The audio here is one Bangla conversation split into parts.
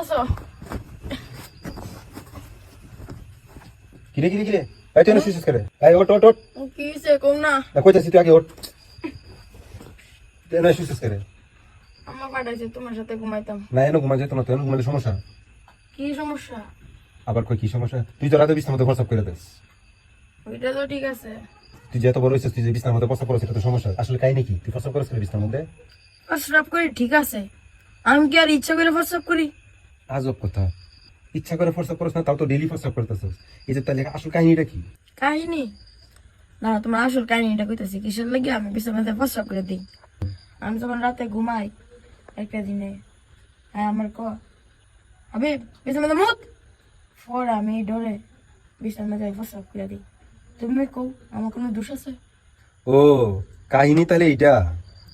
আসো। কিরে কিরে কিরে? এই তুই না শুছিস করে এই ওট ওট ওট কি হয়েছে কম না? না কইতাছি তুই আগে ওট তুই না করে আমার পাঠাইছে তোমার সাথে ঘুমাইতাম। না এনে ঘুমা যেত না তো ঘুমালে সমস্যা? কি সমস্যা? আবার কই কি সমস্যা? তুই তো রাতে বিছনার মধ্যে প্রস্রাব করে দিস। ওইটা তো ঠিক আছে। তুই যে এত বড় হয়েছিস তুই যে বিছনার মধ্যে প্রস্রাব করিস এটা তো সমস্যা। আসলে কাই নাকি তুই প্রস্রাব করিস বিছনার মধ্যে? প্রস্রাব করি ঠিক আছে। আমি কি আর ইচ্ছা করে প্রস্রাব করি? আজব কথা। ইচ্ছা করে প্রস্রাব করছ না তাও তো ডেলি প্রস্রাব করতেছিস এই যে তাহলে আসল কাহিনীটা কি? কাহিনী? না তোমার আসল কাহিনীটা কইতাছি কিসের লাগে আমি বিছানাতে প্রস্রাব করে দিই। আমি যখন রাতে ঘুমাই একটা দিনে হ্যাঁ আমার ক আবে বিছানাতে মুত! পর আমি ডরে বিছানাতে প্রস্রাব করে দিই। তুমি কও আমার কোনো দোষ আছে? ও কাহিনী তাহলে এইটা।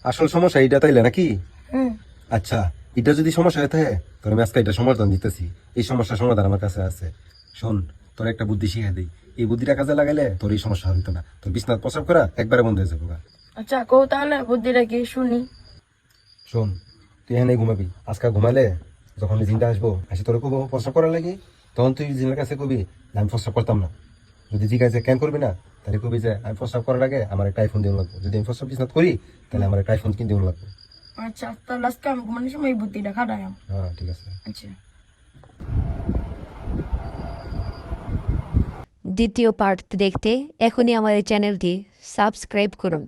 আসল সমস্যা এইটা তাইলে নাকি? হুম আচ্ছা এটা যদি সমস্যা হয়ে থাকে তোর আমি আজকে এটা সমাধান দিতেছি। এই সমস্যার সমাধান আমার কাছে আছে। শোন তোর একটা বুদ্ধি শিখে দিই। এই বুদ্ধিটা কাজে লাগাইলে তোর এই সমস্যা হইতো না। তোর বিছনাথ প্রসাব করা একবারে বন্ধ হয়ে যাব আচ্ছা কও তাহলে বুদ্ধিটা কি শুনি? শোন তুই এখানে ঘুমাবি। আজকে ঘুমালে যখন জিনটা আসব আসি তোর কবো প্রস্রাব করার লাগে। তখন তুই জিনের কাছে কবি আমি প্রস্রাব করতাম না। যদি জিজ্ঞাসা কেন করবি না? তাহলে কবি যে আমি প্রস্রাব করার আগে আমার একটা আইফোন দিয়ে লাগবে। যদি আমি প্রস্রাব বিছনাথ করি তাহলে আমার একটা আইফোন কিনতে লাগবে। আচ্ছা তাহলে আজকে আমি ঘুমানোর সময় এই বুদ্ধিটা খাটাইম হ্যাঁ ঠিক আছে। আচ্ছা। দ্বিতীয় পার্ট দেখতে এখনই আমাদের চ্যানেলটি সাবস্ক্রাইব করুন।